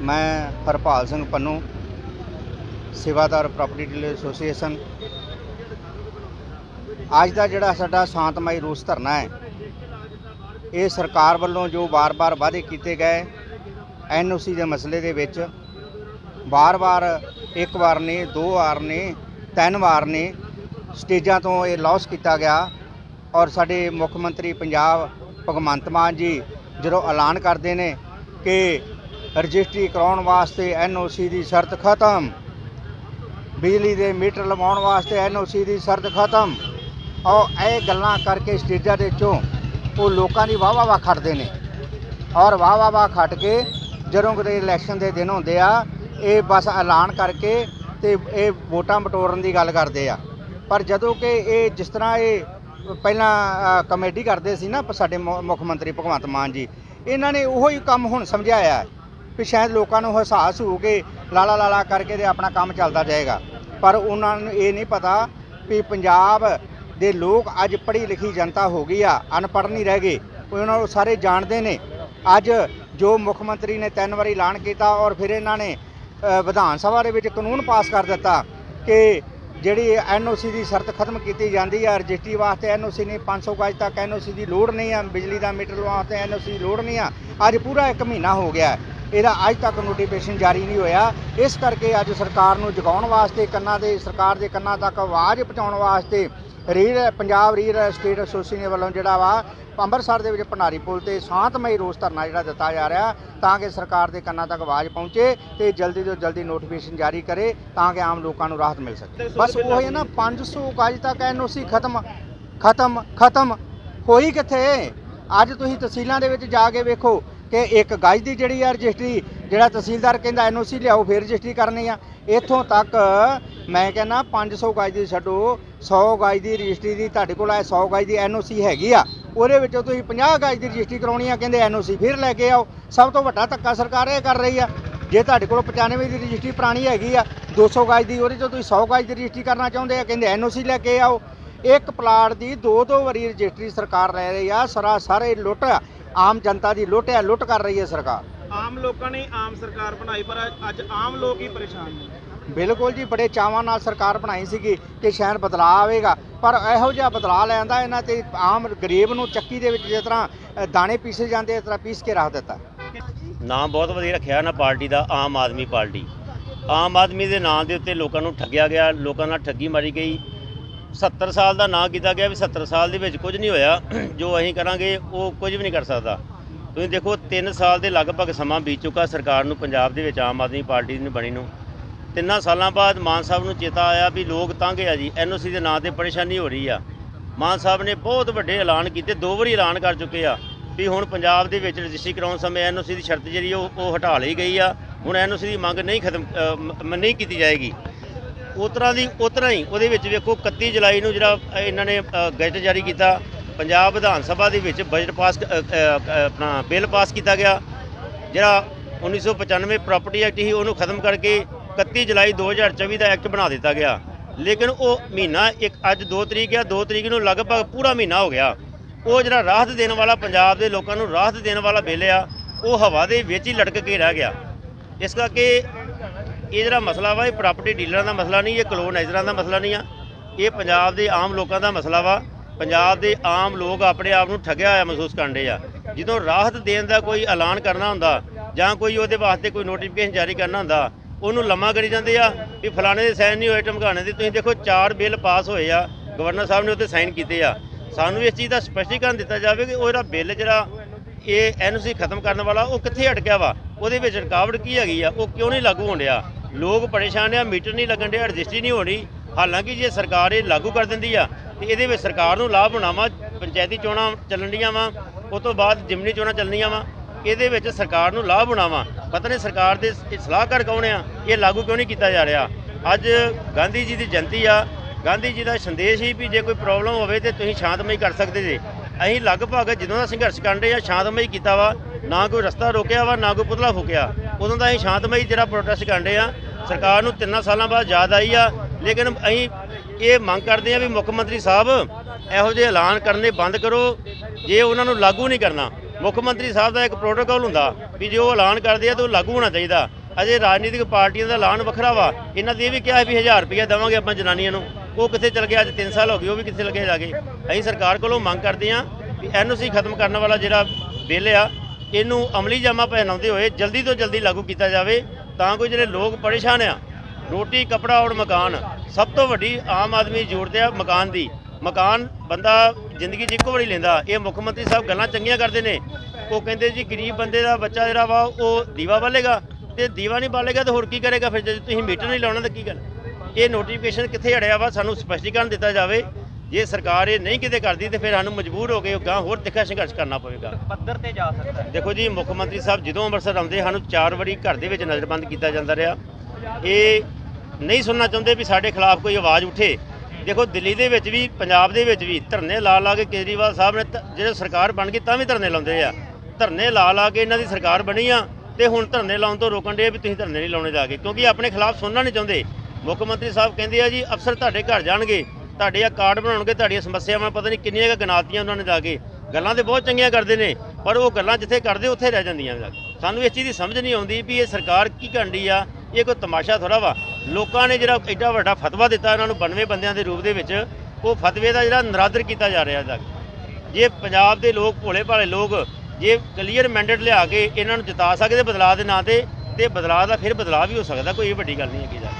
ਮੈਂ ਹਰਪਾਲ ਸਿੰਘ ਪੰਨੂ, ਸੇਵਾਦਾਰ property dealer association ਅੱਜ ਦਾ ਜਿਹੜਾ ਸਾਡਾ ਸ਼ਾਂਤਮਈ ਰੋਸ ਧਰਨਾ ਹੈ, ਇਹ ਸਰਕਾਰ ਵੱਲੋਂ ਜੋ ਵਾਰ-ਵਾਰ ਵਾਅਦੇ ਕੀਤੇ ਗਏ ਐਨਓਸੀ ਦੇ ਮਸਲੇ ਦੇ ਵਿੱਚ, ਵਾਰ-ਵਾਰ ਇੱਕ ਵਾਰ ਨੇ, ਦੋ ਵਾਰ ਨੇ, ਤਿੰਨ ਵਾਰ ਨੇ, ਸਟੇਜਾਂ ਤੋਂ ਇਹ ਲਾਸ ਕੀਤਾ ਗਿਆ ਔਰ ਸਾਡੇ ਮੁੱਖ ਮੰਤਰੀ ਪੰਜਾਬ ਭਗਵੰਤ ਮਾਨ ਜੀ ਜਦੋਂ ਐਲਾਨ ਕਰਦੇ ਨੇ ਕਿ ਰਜਿਸਟਰੀ ਕਰਾਉਣ ਵਾਸਤੇ ਐਨਓਸੀ ਦੀ ਸ਼ਰਤ ਖਤਮ। ਬਿਜਲੀ ਦੇ ਮੀਟਰ ਲਵਾਉਣ ਵਾਸਤੇ ਐਨਓਸੀ ਦੀ ਸ਼ਰਤ ਖਤਮ। ਔਰ ਇਹ ਗੱਲਾਂ ਕਰਕੇ ਸਟੇਜਾਂ ਦੇ ਚੋਂ ਉਹ ਲੋਕਾਂ ਦੀ ਵਾਹ ਵਾਹ ਵਾਹ ਖੱਟਦੇ ਨੇ। ਔਰ ਵਾਹ ਵਾਹ ਵਾਹ ਖੱਟ ਕੇ ਜਦੋਂ ਕਿਤੇ ਇਲੈਕਸ਼ਨ ਦੇ ਦਿਨ ਹੁੰਦੇ ਆ, ਇਹ ਬਸ ਐਲਾਨ ਕਰਕੇ ਤੇ ਇਹ ਵੋਟਾਂ ਬਟੋਰਨ ਦੀ ਗੱਲ ਕਰਦੇ ਆ। ਪਰ ਜਦੋਂ ਕਿ ਇਹ ਜਿਸ ਤਰ੍ਹਾਂ ਇਹ ਪਹਿਲਾਂ ਕਮੇਟੀ ਕਰਦੇ ਸੀ ਨਾ ਸਾਡੇ ਮੁ- ਮੁੱਖ ਮੰਤਰੀ ਭਗਵੰਤ ਮਾਨ ਜੀ, ਇਹਨਾਂ ਨੇ ਉਹੋ ਹੀ ਕੰਮ ਹੁਣ ਸਮਝਾਇਆ। ਵੀ ਸ਼ਾਇਦ ਲੋਕਾਂ ਨੂੰ ਅਹਿਸਾਸ ਹੋ ਕੇ ਲਾਲਾ ਲਾਲਾ ਕਰਕੇ ਤੇ ਆਪਣਾ ਕੰਮ ਚੱਲਦਾ ਜਾਏਗਾ। ਪਰ ਉਹਨਾਂ ਨੂੰ ਇਹ ਨਹੀਂ ਪਤਾ ਵੀ ਪੰਜਾਬ ਦੇ ਲੋਕ ਅੱਜ ਪੜ੍ਹੀ ਲਿਖੀ ਜਨਤਾ ਹੋ ਗਈ ਆ, ਅਨਪੜ੍ਹ ਨਹੀਂ ਰਹਿ ਗਏ। ਉਹਨਾਂ ਨੂੰ ਸਾਰੇ ਜਾਣਦੇ ਨੇ। ਅੱਜ ਜੋ ਮੁੱਖ ਮੰਤਰੀ ਨੇ ਤਿੰਨ ਵਾਰੀ ਐਲਾਨ ਕੀਤਾ ਔਰ ਫਿਰ ਇਹਨਾਂ ਨੇ ਵਿਧਾਨ ਸਭਾ ਦੇ ਵਿੱਚ ਕਾਨੂੰਨ ਪਾਸ ਕਰ ਦਿੱਤਾ ਕਿ ਜਿਹੜੀ ਐਨਓਸੀ ਦੀ ਸ਼ਰਤ ਖਤਮ ਕੀਤੀ ਜਾਂਦੀ ਹੈ ਰਜਿਸਟਰੀ ਵਾਸਤੇ ਐਨਓਸੀ ਨਹੀਂ 500 ਗਜ ਤੱਕ ਐਨਓਸੀ ਦੀ ਲੋੜ ਨਹੀਂ ਆ, ਬਿਜਲੀ ਦਾ ਮੀਟਰ ਲਵਾਉਣ ਵਾਸਤੇ ਐਨਓਸੀ ਦੀ ਲੋੜ ਨਹੀਂ ਆ। ਅੱਜ ਪੂਰਾ 1 ਮਹੀਨਾ ਹੋ ਗਿਆ। ਇਹਦਾ ਅੱਜ ਤੱਕ ਨੋਟੀਫਿਕੇਸ਼ਨ ਜਾਰੀ ਨਹੀਂ ਹੋਇਆ। ਇਸ ਕਰਕੇ ਅੱਜ ਸਰਕਾਰ ਨੂੰ ਜਗਾਉਣ ਵਾਸਤੇ, ਕੰਨਾਂ ਦੇ, ਸਰਕਾਰ ਦੇ ਕੰਨਾਂ ਤੱਕ ਆਵਾਜ਼ ਪਹੁੰਚਾਉਣ ਵਾਸਤੇ reel Punjab reel state association ਵੱਲੋਂ ਜਿਹੜਾ ਵਾ, ਅੰਮ੍ਰਿਤਸਰ ਦੇ ਵਿੱਚ ਭੰਡਾਰੀ ਪੁਲ ਤੇ ਸ਼ਾਂਤਮਈ ਰੋਸ ਧਰਨਾ ਜਿਹੜਾ ਦਿੱਤਾ ਜਾ ਰਿਹਾ, ਤਾਂ ਕਿ ਸਰਕਾਰ ਦੇ ਕੰਨਾਂ ਤੱਕ ਆਵਾਜ਼ ਪਹੁੰਚੇ ਤੇ ਜਲਦੀ ਤੋਂ ਜਲਦੀ ਨੋਟੀਫਿਕੇਸ਼ਨ ਜਾਰੀ ਕਰੇ, ਤਾਂ ਕਿ ਆਮ ਲੋਕਾਂ ਨੂੰ ਰਾਹਤ ਮਿਲ ਸਕੇ। ਬਸ ਉਹ ਹੈ ਨਾ 500 ਗਜ ਤੱਕ ਐਨਓਸੀ ਖਤਮ ਖਤਮ ਖਤਮ। ਹੋਈ ਕਿੱਥੇ? ਅੱਜ ਤੁਸੀਂ ਤਹਿਸੀਲਾਂ ਦੇ ਵਿੱਚ ਜਾ ਕੇ ਵੇਖੋ ਕਿ ਇੱਕ ਗਾਜ ਦੀ ਜਿਹੜੀ ਆ ਰਜਿਸਟਰੀ, ਜਿਹੜਾ ਤਹਿਸੀਲਦਾਰ ਕਹਿੰਦਾ ਐਨਓਸੀ ਲਿਆਓ, ਫਿਰ ਰਜਿਸਟਰੀ ਕਰਨੀ ਆ। ਇੱਥੋਂ ਤੱਕ ਮੈਂ ਕਹਿੰਦਾ 500 ਗਾਜ ਦੀ ਛੱਡੋ 100 ਗਾਜ ਦੀ ਰਜਿਸਟਰੀ ਦੀ ਤੁਹਾਡੇ ਕੋਲ ਆ 100 ਗਾਜ ਦੀ ਐਨਓਸੀ ਹੈਗੀ ਆ। ਉਹਦੇ ਵਿੱਚੋਂ ਤੁਸੀਂ 50 ਗਾਜ ਦੀ ਰਜਿਸਟਰੀ ਕਰਾਉਣੀ ਆ, ਕਹਿੰਦੇ ਐਨਓਸੀ ਫਿਰ ਲੈ ਕੇ ਆਓ। ਸਭ ਤੋਂ ਵੱਡਾ ਧੱਕਾ ਸਰਕਾਰ ਇਹ ਕਰ ਰਹੀ ਆ। ਜੇ ਤੁਹਾਡੇ ਕੋਲ 95 ਦੀ ਰਜਿਸਟਰੀ ਪੁਰਾਣੀ ਹੈਗੀ ਆ 200 ਗਾਜ ਦੀ, ਉਹਦੇ ਚੋਂ ਤੁਸੀਂ 100 ਗਾਜ ਦੀ ਰਜਿਸਟਰੀ ਕਰਨਾ ਚਾਹੁੰਦੇ ਆ, ਕਹਿੰਦੇ ਐਨਓਸੀ ਲੈ ਕੇ ਆਓ। ਇੱਕ ਪਲਾਟ ਦੀ ਦੋ ਦੋ ਵਾਰੀ ਰਜਿਸਟਰੀ ਸਰਕਾਰ ਲੈ ਰਹੀ ਆ ਸਰਾਸਰ ਸਾਰੇ ਲੁੱਟ ਆਮ ਜਨਤਾ ਦੀ ਲੁੱਟ ਆ ਲੁੱਟ ਕਰ ਰਹੀ ਹੈ ਸਰਕਾਰ। ਆਮ ਲੋਕਾਂ ਨੇ ਆਮ ਸਰਕਾਰ ਬਣਾਈ ਪਰ ਅੱਜ ਆਮ ਲੋਕ ਹੀ ਪਰੇਸ਼ਾਨ ਨੇ। ਬਿਲਕੁਲ ਜੀ ਬੜੇ ਚਾਵਾਂ ਨਾਲ ਸਰਕਾਰ ਬਣਾਈ ਸੀਗੀ ਕਿ ਸ਼ਾਇਦ ਬਦਲਾਅ ਆਵੇਗਾ। ਪਰ ਇਹੋ ਜਿਹਾ ਬਦਲਾਅ ਲੈਂਦਾ ਇਹਨਾਂ ਤੇ ਆਮ ਗਰੀਬ ਨੂੰ ਚੱਕੀ ਦੇ ਵਿੱਚ ਜਿਸ ਤਰ੍ਹਾਂ ਦਾਣੇ ਪੀਸੇ ਜਾਂਦੇ ਇਸ ਤਰ੍ਹਾਂ ਪੀਸ ਕੇ ਰੱਖ ਦਿੱਤਾ। ਨਾਮ ਬਹੁਤ ਵਧੀਆ ਰੱਖਿਆ ਨਾ ਪਾਰਟੀ ਦਾ ਆਮ ਆਦਮੀ ਪਾਰਟੀ। ਆਮ ਆਦਮੀ ਦੇ ਨਾਂ ਦੇ ਉੱਤੇ ਲੋਕਾਂ ਨੂੰ ਠੱਗਿਆ ਗਿਆ ਲੋਕਾਂ ਨਾਲ ਠੱਗੀ ਮਾਰੀ ਗਈ। 70 ਸਾਲ ਦਾ ਨਾਂ ਕੀਤਾ ਗਿਆ ਵੀ 70 ਸਾਲ ਦੇ ਵਿੱਚ ਕੁਝ ਨਹੀਂ ਹੋਇਆ। ਜੋ ਅਸੀਂ ਕਰਾਂਗੇ, ਉਹ ਕੁਝ ਵੀ ਨਹੀਂ ਕਰ ਸਕਦਾ। ਤੁਸੀਂ ਦੇਖੋ 3 ਸਾਲ ਦੇ ਲਗਭਗ ਸਮਾਂ ਬੀਤ ਚੁੱਕਾ ਸਰਕਾਰ ਨੂੰ, ਪੰਜਾਬ ਦੇ ਵਿੱਚ ਆਮ ਆਦਮੀ ਪਾਰਟੀ ਨੂੰ ਬਣੀ ਨੂੰ। ਤਿੰਨਾਂ ਸਾਲਾਂ ਬਾਅਦ ਮਾਨ ਸਾਹਿਬ ਨੂੰ ਚੇਤਾ ਆਇਆ ਵੀ ਲੋਕ ਤੰਗ ਆ ਜੀ ਐਨਓਸੀ ਦੇ ਨਾਂ ਤੇ ਪਰੇਸ਼ਾਨੀ ਹੋ ਰਹੀ ਆ। ਮਾਨ ਸਾਹਿਬ ਨੇ ਬਹੁਤ ਵੱਡੇ ਐਲਾਨ ਕੀਤੇ, ਦੋ ਵਾਰੀ ਐਲਾਨ ਕਰ ਚੁੱਕੇ ਆ ਵੀ ਹੁਣ ਪੰਜਾਬ ਦੇ ਵਿੱਚ ਰਜਿਸਟਰੀ ਕਰਾਉਣ ਸਮੇਂ ਐਨਓਸੀ ਦੀ ਸ਼ਰਤ ਜਿਹੜੀ ਉਹ ਉਹ ਹਟਾ ਲਈ ਗਈ ਆ। ਹੁਣ ਐਨਓਸੀ ਦੀ ਮੰਗ ਨਹੀਂ ਖਤਮ ਨਹੀਂ ਕੀਤੀ ਜਾਏਗੀ। ਉਤਰਾਂ ਦੀ ਉਤਰਾਂ ਹੀ ਉਹਦੇ ਵਿੱਚ ਵੇਖੋ 31 ਜੁਲਾਈ ਨੂੰ ਜਿਹੜਾ ਇਹਨਾਂ ਨੇ ਅ, ਗਜ਼ਟ ਜਾਰੀ ਕੀਤਾ। ਪੰਜਾਬ ਵਿਧਾਨ ਸਭਾ ਦੇ ਵਿੱਚ ਬਜਟ ਪਾਸ ਆਪਣਾ ਬਿੱਲ ਪਾਸ ਕੀਤਾ ਗਿਆ। ਜਿਹੜਾ 1995 ਪ੍ਰਾਪਰਟੀ ਐਕਟ ਸੀ ਉਹਨੂੰ ਖਤਮ ਕਰਕੇ 31 ਜੁਲਾਈ 2024 ਦਾ ਐਕਟ ਬਣਾ ਦਿੱਤਾ ਗਿਆ। ਲੇਕਿਨ ਉਹ ਮਹੀਨਾ ਇੱਕ ਅੱਜ 2 ਤਰੀਕ ਆ 2 ਤਰੀਕ ਨੂੰ ਲਗਭਗ ਪੂਰਾ ਮਹੀਨਾ ਹੋ ਗਿਆ। ਉਹ ਜਿਹੜਾ ਰਾਹਤ ਦੇਣ ਵਾਲਾ ਪੰਜਾਬ ਦੇ ਲੋਕਾਂ ਨੂੰ ਰਾਹਤ ਦੇਣ ਵਾਲਾ ਬਿੱਲ ਆ ਉਹ ਹਵਾ ਦੇ ਵਿੱਚ ਹੀ ਲਟਕ ਕੇ ਰਹਿ ਗਿਆ। ਇਸ ਕਰਕੇ ਇਹ ਜਿਹੜਾ ਮਸਲਾ ਵਾ, ਇਹ ਪ੍ਰਾਪਰਟੀ ਡੀਲਰਾਂ ਦਾ ਮਸਲਾ ਨਹੀਂ, ਇਹ ਕਲੋਨਾਈਜ਼ਰਾਂ ਦਾ ਮਸਲਾ ਨਹੀਂ ਆ। ਇਹ ਪੰਜਾਬ ਦੇ ਆਮ ਲੋਕਾਂ ਦਾ ਮਸਲਾ ਵਾ। ਪੰਜਾਬ ਦੇ ਆਮ ਲੋਕ ਆਪਣੇ ਆਪ ਨੂੰ ਠੱਗਿਆ ਹੋਇਆ ਮਹਿਸੂਸ ਕਰਦੇ ਆ। ਜਦੋਂ ਰਾਹਤ ਦੇਣ ਦਾ ਕੋਈ ਐਲਾਨ ਕਰਨਾ ਹੁੰਦਾ, ਜਾਂ ਕੋਈ ਉਹਦੇ ਵਾਸਤੇ ਕੋਈ ਨੋਟੀਫਿਕੇਸ਼ਨ ਜਾਰੀ ਕਰਨਾ ਹੁੰਦਾ, ਉਹਨੂੰ ਲੰਮਾ ਕਰੀ ਜਾਂਦੇ ਆ ਵੀ ਫਲਾਣੇ ਦੇ ਸਾਈਨ ਨਹੀਂ ਹੋਏ ਧਮਕਾਣੇ ਦੇ। ਤੁਸੀਂ ਦੇਖੋ, ਚਾਰ ਬਿੱਲ ਪਾਸ ਹੋਏ ਆ ਗਵਰਨਰ ਸਾਹਿਬ ਨੇ ਉੱਤੇ ਸਾਈਨ ਕੀਤੇ ਆ। ਸਾਨੂੰ ਇਸ ਚੀਜ਼ ਦਾ ਸਪਸ਼ਟੀਕਰਨ ਦਿੱਤਾ ਜਾਵੇ ਕਿ ਉਹ ਜਿਹੜਾ ਬਿੱਲ ਜਿਹੜਾ ਇਹ ਐਨਓਸੀ ਖਤਮ ਕਰਨ ਵਾਲਾ, ਉਹ ਕਿੱਥੇ ਅਟਕਿਆ ਵਾ? ਉਹਦੇ ਵਿੱਚ ਰੁਕਾਵਟ ਕੀ ਹੈਗੀ ਆ? ਉਹ ਕਿਉਂ ਨਹੀਂ ਲਾਗੂ ਹੋਣ ਡਿਆ? ਲੋਕ ਪਰੇਸ਼ਾਨ ਆ, ਮੀਟਰ ਨਹੀਂ ਲੱਗਣ ਡਿਆ ਰਜਿਸਟਰੀ ਨਹੀਂ ਹੋਣੀ। ਹਾਲਾਂਕਿ ਜੇ ਸਰਕਾਰ ਇਹ ਲਾਗੂ ਕਰ ਦਿੰਦੀ ਆ, ਤੇ ਇਹਦੇ ਵਿੱਚ ਸਰਕਾਰ ਨੂੰ ਲਾਭ ਹੋਣਾ ਵਾ, ਪੰਚਾਇਤੀ ਚੋਣਾਂ ਚੱਲਣਗੀਆਂ ਵਾ ਉਸ ਤੋਂ ਬਾਅਦ ਜਿਮਨੀ ਚੋਣਾਂ ਚੱਲਣੀਆਂ ਵਾ, ਇਹਦੇ ਵਿੱਚ ਸਰਕਾਰ ਨੂੰ ਲਾਭ ਹੋਣਾ ਵਾ। ਪਤਾ ਨਹੀਂ ਸਰਕਾਰ ਦੇ ਸਲਾਹਕਾਰ ਕੌਣ ਆ, ਇਹ ਲਾਗੂ ਕਿਉਂ ਨਹੀਂ ਕੀਤਾ ਜਾ ਰਿਹਾ? ਅੱਜ ਗਾਂਧੀ ਜੀ ਦੀ ਜਯੰਤੀ ਆ, ਗਾਂਧੀ ਜੀ ਦਾ ਸੰਦੇਸ਼ ਹੀ ਵੀ ਜੇ ਕੋਈ ਪ੍ਰੋਬਲਮ ਹੋਵੇ ਤੇ ਤੁਸੀਂ ਸ਼ਾਂਤਮਈ ਕਰ ਸਕਦੇ ਜੇ। ਅਸੀਂ ਲਗਭਗ ਜਦੋਂ ਦਾ ਸੰਘਰਸ਼ ਕਰਨ ਰਹੇ ਆ, ਸ਼ਾਂਤਮਈ ਕੀਤਾ ਵਾ, ਨਾ ਕੋਈ ਰਸਤਾ ਰੋਕਿਆ ਵਾ, ਨਾ ਕੋਈ ਪੁਤਲਾ ਫੂਕਿਆ। ਉਦੋਂ ਦਾ ਅਸੀਂ ਸ਼ਾਂਤਮਈ ਜਿਹੜਾ ਪ੍ਰੋਟੈਸਟ ਕਰਦੇ ਰਹੇ ਆ, ਸਰਕਾਰ ਨੂੰ ਤਿੰਨਾਂ ਸਾਲਾਂ ਬਾਅਦ ਯਾਦ ਆਈ ਆ, ਲੇਕਿਨ ਅਸੀਂ ਇਹ ਮੰਗ ਕਰਦੇ ਆ ਵੀ ਮੁੱਖ ਮੰਤਰੀ ਸਾਹਿਬ ਇਹੋ ਜਿਹੇ ਐਲਾਨ ਕਰਨੇ ਬੰਦ ਕਰੋ, ਜੇ ਉਹਨਾਂ ਨੂੰ ਲਾਗੂ ਨਹੀਂ ਕਰਨਾ। ਮੁੱਖ ਮੰਤਰੀ ਸਾਹਿਬ ਦਾ ਇੱਕ ਪ੍ਰੋਟੋਕਾਲ ਹੁੰਦਾ ਵੀ ਜੇ ਉਹ ਐਲਾਨ ਕਰਦੇ ਆ ਤਾਂ ਉਹ ਲਾਗੂ ਹੋਣਾ ਚਾਹੀਦਾ। ਅਜੇ ਰਾਜਨੀਤਿਕ ਪਾਰਟੀਆਂ ਦਾ ਐਲਾਨ ਵੱਖਰਾ ਵਾ, ਇਹਨਾਂ ਦੇ ਇਹ ਵੀ ਕਿਹਾ ਵੀ 1000 ਰੁਪਇਆ ਦੇਵਾਂਗੇ ਆਪਾਂ ਜਨਾਨੀਆਂ ਨੂੰ। ਉਹ ਕਿੱਥੇ ਚਲ ਗਿਆ ਅੱਜ 3 ਸਾਲ ਹੋ ਗਏ, ਉਹ ਵੀ ਕਿੱਥੇ ਲੱਗੇ ਜਾ ਕੇ। ਅਸੀਂ ਸਰਕਾਰ ਕੋਲੋਂ ਮੰਗ ਕਰਦੇ ਆ ਵੀ ਐਨਓਸੀ ਖਤਮ ਕਰਨ ਵਾਲਾ ਜਿਹੜਾ ਬਿੱਲ ਆ ਇਹਨੂੰ ਅਮਲੀ ਜਾਮਾ ਪਹਿਨਾਉਂਦੇ ਹੋਏ ਜਲਦੀ ਤੋਂ ਜਲਦੀ ਲਾਗੂ ਕੀਤਾ ਜਾਵੇ ਤਾਂ ਕੋਈ ਜਿਹੜੇ ਲੋਕ ਪਰੇਸ਼ਾਨ ਆ, ਰੋਟੀ, ਕਪੜਾ ਔਰ ਮਕਾਨ, ਸਭ ਤੋਂ ਵੱਡੀ ਆਮ ਆਦਮੀ ਦੀ ਜ਼ਰੂਰਤ ਆ ਮਕਾਨ ਦੀ। ਮਕਾਨ ਬੰਦਾ ਜ਼ਿੰਦਗੀ 'ਚ ਇੱਕੋ ਵਾਰੀ ਲੈਂਦਾ। ਇਹ ਮੁੱਖ ਮੰਤਰੀ ਸਾਹਿਬ ਗੱਲਾਂ ਚੰਗੀਆਂ ਕਰਦੇ ਨੇ। ਉਹ ਕਹਿੰਦੇ ਜੀ, ਗਰੀਬ ਬੰਦੇ ਦਾ ਬੱਚਾ ਜਿਹੜਾ ਵਾ, ਉਹ ਦੀਵਾ ਬਾਲੇਗਾ। ਤੇ ਦੀਵਾ ਨਹੀਂ ਬਾਲੇਗਾ ਤਾਂ ਹੋਰ ਕੀ ਕਰੇਗਾ ਫਿਰ? ਜੇ ਤੁਸੀਂ ਮੀਟਰ ਨਹੀਂ ਲਾਉਣਾ ਤਾਂ ਕੀ ਕਰ ਇਹ ਨੋਟੀਫਿਕੇਸ਼ਨ ਕਿੱਥੇ ਅੜਿਆ ਵਾ? ਸਾਨੂੰ ਸਪਸ਼ਟੀਕਰਨ ਦਿੱਤਾ ਜਾਵੇ। ਜੇ ਸਰਕਾਰ ਇਹ ਨਹੀਂ ਕਿਤੇ ਕਰਦੀ ਤੇ ਫਿਰ ਸਾਨੂੰ ਮਜਬੂਰ ਹੋ ਕੇ ਗਾਂ ਹੋਰ ਤਿੱਖਾ ਸੰਘਰਸ਼ ਕਰਨਾ ਪਵੇਗਾ। ਪੱਧਰ ਤੇ ਜਾ ਸਕਦਾ ਹੈ। ਦੇਖੋ ਜੀ ਮੁੱਖ ਮੰਤਰੀ ਸਾਹਿਬ ਜਦੋਂ ਅੰਮ੍ਰਿਤਸਰ ਆਉਂਦੇ ਸਾਨੂੰ ਚਾਰ ਵਾਰੀ ਘਰ ਦੇ ਵਿੱਚ ਨਜ਼ਰਬੰਦ ਕੀਤਾ ਜਾਂਦਾ ਰਿਹਾ। ਇਹ ਨਹੀਂ ਸੁਣਨਾ ਚਾਹੁੰਦੇ ਵੀ ਸਾਡੇ ਖਿਲਾਫ ਕੋਈ ਆਵਾਜ਼ ਉੱਠੇ। ਦੇਖੋ ਦਿੱਲੀ ਦੇ ਵਿੱਚ ਵੀ ਪੰਜਾਬ ਦੇ ਵਿੱਚ ਵੀ ਧਰਨੇ ਲਾ ਲਾ ਕੇ ਕੇਜਰੀਵਾਲ ਸਾਹਿਬ ਨੇ ਜਿਹੜੇ ਸਰਕਾਰ ਬਣ ਗਈ ਤਾਂ ਵੀ ਧਰਨੇ ਲਾਉਂਦੇ ਆ। ਧਰਨੇ ਲਾ ਲਾ ਕੇ ਇਹਨਾਂ ਦੀ ਸਰਕਾਰ ਬਣੀ ਆ ਤੇ ਹੁਣ ਧਰਨੇ ਲਾਉਣ ਤੋਂ ਰੋਕਣ ਦੇ ਵੀ ਤੁਸੀਂ ਧਰਨੇ ਨਹੀਂ ਲਾਉਣੇ ਜਾ ਕੇ। ਕਿਉਂਕਿ ਆਪਣੇ ਖਿਲਾਫ ਸੁਣਨਾ ਨਹੀਂ ਚਾਹੁੰਦੇ। ਮੁੱਖ ਮੰਤਰੀ ਸਾਹਿਬ ਕਹਿੰਦੇ ਆ ਜੀ ਅਫਸਰ ਤੁਹਾਡੇ ਘਰ ਜਾਣਗੇ। ਤੁਹਾਡੇ ਆ ਕਾਰਡ ਬਣਾਉਣਗੇ, ਤੁਹਾਡੀਆਂ ਸਮੱਸਿਆਵਾਂ ਪਤਾ ਨਹੀਂ ਕਿੰਨੀਆਂ ਕੁ ਗਨਾਤੀਆਂ ਉਹਨਾਂ ਨੇ ਜਾ ਕੇ। ਗੱਲਾਂ ਤੇ ਬਹੁਤ ਚੰਗੀਆਂ ਕਰਦੇ ਨੇ, ਪਰ ਉਹ ਗੱਲਾਂ ਜਿੱਥੇ ਕਰਦੇ, ਉੱਥੇ ਰਹਿ ਜਾਂਦੀਆਂ ਜਾ ਕੇ। ਸਾਨੂੰ ਇਸ ਚੀਜ਼ ਦੀ ਸਮਝ ਨਹੀਂ ਆਉਂਦੀ ਵੀ ਇਹ ਸਰਕਾਰ ਕੀ ਕਰਦੀ ਆ, ਇਹ ਕੋਈ ਤਮਾਸ਼ਾ ਥੋੜਾ ਵਾ। ਲੋਕਾਂ ਨੇ ਜਿਹੜਾ ਐਡਾ ਵੱਡਾ ਫਤਵਾ ਦਿੱਤਾ ਇਹਨਾਂ ਨੂੰ 92 ਬੰਦਿਆਂ ਦੇ ਰੂਪ ਦੇ ਵਿੱਚ, ਉਹ ਫਤਵੇ ਦਾ ਜਿਹੜਾ ਨਰਾਦਰ ਕੀਤਾ ਜਾ ਰਿਹਾ ਜਾ ਜੇ ਪੰਜਾਬ ਦੇ ਲੋਕ ਭੋਲੇ ਭਾਲੇ ਲੋਕ, ਜੇ ਕਲੀਅਰ ਮੈਂਡੇਟ ਲਿਆ ਕੇ ਇਹਨਾਂ ਨੂੰ ਜਿਤਾ ਸਕਦੇ ਬਦਲਾਅ ਦੇ ਨਾਂ ਤੇ ਤੇ ਬਦਲਾਅ ਦਾ ਫਿਰ ਬਦਲਾਅ ਵੀ ਹੋ ਸਕਦਾ, ਕੋਈ ਇਹ ਵੱਡੀ ਗੱਲ ਨਹੀਂ ਹੈਗੀ ਜਾ